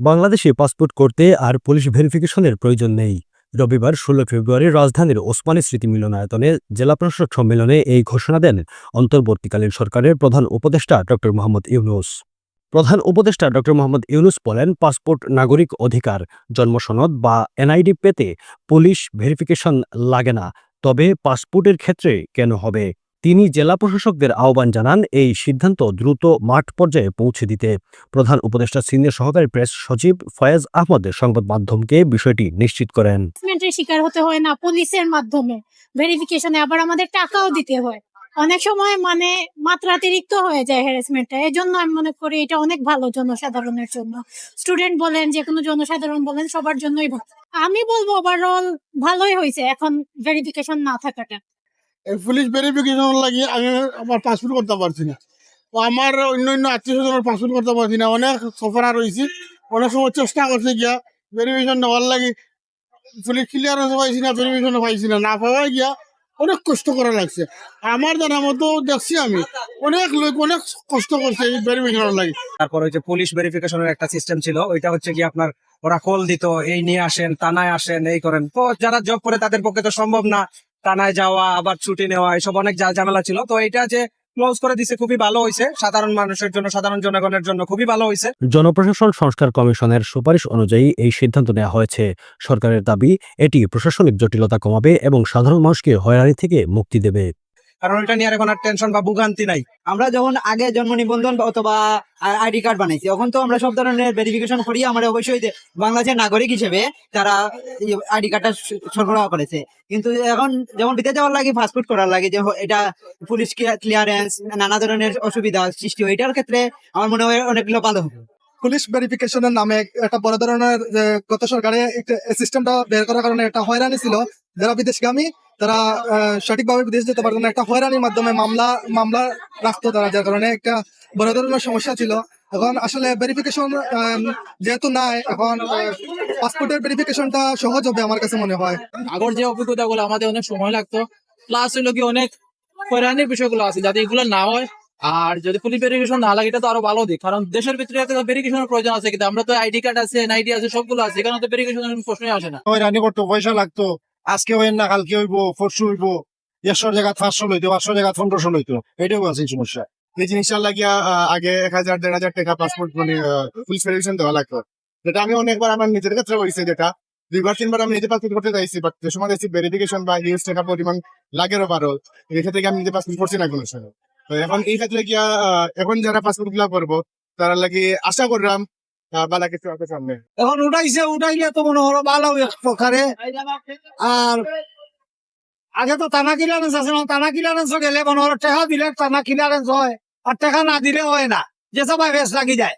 বাংলাদেশে পাসপোর্ট করতে আর পুলিশ ভেরিফিকেশনের প্রয়োজন নেই। রবিবার ষোলো ফেব্রুয়ারি রাজধানীর ওসমানী স্মৃতি মিলনায়তনে জেলা প্রশাসক সম্মেলনে এই ঘোষণা দেন অন্তর্বর্তীকালীন সরকারের প্রধান উপদেষ্টা ড. মোহাম্মদ ইউনুস। প্রধান উপদেষ্টা ড. মোহাম্মদ ইউনুস বলেন, পাসপোর্ট নাগরিক অধিকার, জন্মসনদ বা এনআইডি পেতে পুলিশ ভেরিফিকেশন লাগে না, তবে পাসপোর্টের ক্ষেত্রে কেন হবে? তিনি জেলা প্রশাসকদের আহ্বান জানান এই সিদ্ধান্ত দ্রুত মাঠ পর্যায়ে পৌঁছে দিতে। প্রধান উপদেষ্টা সিনিয়র সহকারী প্রেস সচিব ফয়েজ আহমদ সংবাদ মাধ্যমকে বিষয়টি নিশ্চিত করেন। শিকার হতে হয় না, পুলিশের মাধ্যমে। ভেরিফিকেশনে আবার আমাদের টাকাও দিতে হয়। অনেক সময় মানে মাত্রাতিরিক্ত হয়ে যায় হ্যারাসমেন্টটা এই জন্য আমি মনে করি এটা অনেক ভালো জনসাধারণের জন্য। স্টুডেন্ট বলেন যে কোনো জনসাধারণ বলেন, সবার জন্যই ভালো। আমি বলব ওভারঅল ভালোই হয়েছে, এখন ভেরিফিকেশন না থাকাটা। এই পুলিশ ভেরিফিকেশন লাগি আমি আমার পাসপোর্ট করতে পারছি না। আমার অন্য অন্য আত্মীয় স্বজনের পাসপোর্ট করতে পারছি না। অনেক সফরা রয়েছি অনেক সময় চেষ্টা করছে গিয়া ভেরিফিকেশন নেওয়ার লাগি। পুলিশ ক্লিয়ারেন্স পাইছি না ভেরিফিকেশন পাইছি না। না পাওয়া গিয়া অনেক কষ্ট করা লাগছে। আমার জানা মতো দেখছি আমি। অনেক লোক অনেক কষ্ট করছে এই ভেরিফিকেশন লাগি। তারপর হচ্ছে পুলিশ ভেরিফিকেশনের একটা সিস্টেম ছিল। ওইটা হচ্ছে কি আপনার ওরা কল দিত, এই নিয়ে আসেন, থানায় আসেন, এই করেন। তো যারা জব করে তাদের পক্ষে তো সম্ভব না। থানায় যাওয়া, আবার ছুটি নেওয়া, এসব অনেক যা- ঝামেলা ছিল। তো এটা যে ক্লোজ করে দিছে খুবই ভালো হয়েছে সাধারণ মানুষের জন্য, সাধারণ জনগণের জন্য খুবই ভালো হয়েছে জনপ্রশাসন সংস্কার কমিশনের সুপারিশ অনুযায়ী এই সিদ্ধান্ত নেওয়া হয়েছে। সরকারের দাবি, এটি প্রশাসনিক জটিলতা কমাবে এবং সাধারণ মানুষকে হয়রানি থেকে মুক্তি দেবে। কারণ এটা নিয়ে আর এখন আর টেনশন বা ভোগান্তি নাই। আমরা যখন আগে জন্ম নিবন্ধন অথবা আইডি কার্ড বানাইছি তখন তো আমরা সব ধরনের ভেরিফিকেশন করি আমরা অবশ্যই বাংলাদেশের নাগরিক হিসেবে তারা আইডি কার্ডটা সরবরাহ করেছে। কিন্তু এখন যেমন বিদেশ যাওয়ার লাগে পাসপোর্ট করার লাগে, যে এটা পুলিশ ক্লিয়ারেন্স নানা ধরনের অসুবিধা সৃষ্টি হয়, এটার ক্ষেত্রে আমার মনে হয় অনেকগুলো ভালো হবে। পুলিশ ভেরিফিকেশনের নামে একটা বড় ধরনের গত সরকারে সিস্টেমটা বের করার কারণে একটা হয়রানি ছিল। যারা বিদেশগামী তারা আহ, সঠিকভাবে বিদেশ যেতে পারতো না। একটা হয়রানির মাধ্যমে মামলা মামলা রাখতো তারা যার কারণে একটা বড় ধরনের সমস্যা ছিল। এখন আসলে ভেরিফিকেশন যেহেতু নাই এখন পাসপোর্টের ভেরিফিকেশনটা সহজ হবে আমার কাছে মনে হয়। আগর যে অভিজ্ঞতাগুলো আমাদের অনেক সময় লাগতো। প্লাস হইল কি অনেক হয়রানির বিষয়গুলো আছে যাতে এগুলো না হয়। আর যদি পুলিশ ভেরিফিকেশন না লাগে এটা তো আরও ভালো দিক। কারণ দেশের ভিতরে একটা ভেরিফিকেশনের প্রয়োজন আছে কিন্তু আমরা তো আইডি কার্ড আছে এনআইডি আছে সবগুলো আছে। এখানে তো ভেরিফিকেশনের প্রশ্নই আসে না। হয়রানি করতো পয়সা লাগতো। আজকে হইন না, কালকে হইব, পরশু হইব, একশো জায়গা পাঁচশো লইতো, পাঁচশো জায়গা পনেরোশো লইতো। এটাও আছে সমস্যা। এই জিনিসটা লাগিয়া আগে এক হাজার, দেড় হাজার টাকা পাসপোর্ট মানে পুলিশ ভেরিফিকেশন দেওয়া লাগতো। যেটা আমি অনেকবার আমার নিজের ক্ষেত্রে হয়েছে যেটা। দুইবার, তিনবার আমি নিজে পাসপোর্ট করতে চাইছি বাট যে সময় দেখছি ভেরিফিকেশন বা ইউজ টাকা পরিমাণ লাগেরও পারো এই ক্ষেত্রে আমি নিজে পাসপোর্ট করছি না কোনো সময়? তো এখন এই ক্ষেত্রে গিয়া এখন যারা পাসপোর্টগুলা করব, তারা লাগি আশা করলাম এখন উঠাইছে উঠাইলে তো মনে হলো ভালো এক প্রকারে আর আগে তো টানা ক্লিয়ারেন্স আছে না টানা ক্লিয়ারেন্স গেলে মনে হলো টাকা দিলে টানা ক্লিয়ারেন্স হয় আর টাকা না দিলে হয় না যে সবাই বেশ লাগি যায়।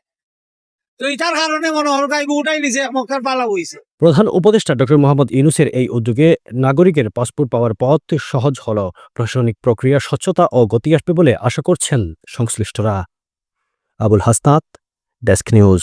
তো এটার কারণে মনে হলো গাইব উঠাই নিছে মক্কার পালা হইছে। প্রধান উপদেষ্টা ডক্টর মোহাম্মদ ইউনুসের এই উদ্যোগে নাগরিকের পাসপোর্ট পাওয়ার পথ সহজ হল প্রশাসনিক প্রক্রিয়া স্বচ্ছতা ও গতি আসবে বলে আশা করছেন সংশ্লিষ্টরা। Abul Hasnat desk news.